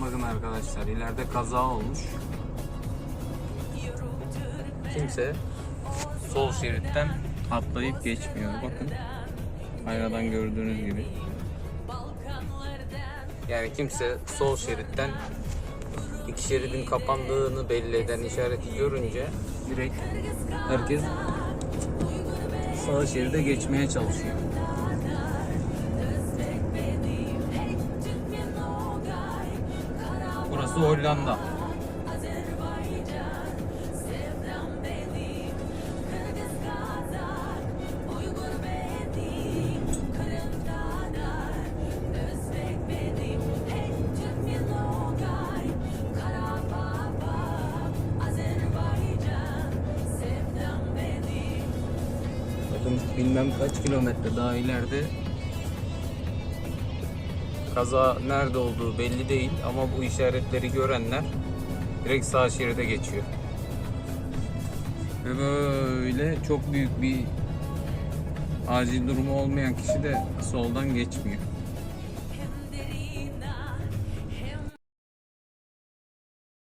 Bakın arkadaşlar ileride kaza olmuş. Kimse sol şeritten atlayıp geçmiyor. Bakın aynadan gördüğünüz gibi. Yani kimse sol şeritten iki şeridin kapandığını belli eden işareti görünce direkt herkes sağ şeride geçmeye çalışıyor. Burası Hollanda. Bilmem kaç kilometre daha ileride kaza nerede olduğu belli değil ama bu işaretleri görenler direkt sağ şeride geçiyor. Ve böyle çok büyük bir acil durumu olmayan kişi de soldan geçmiyor.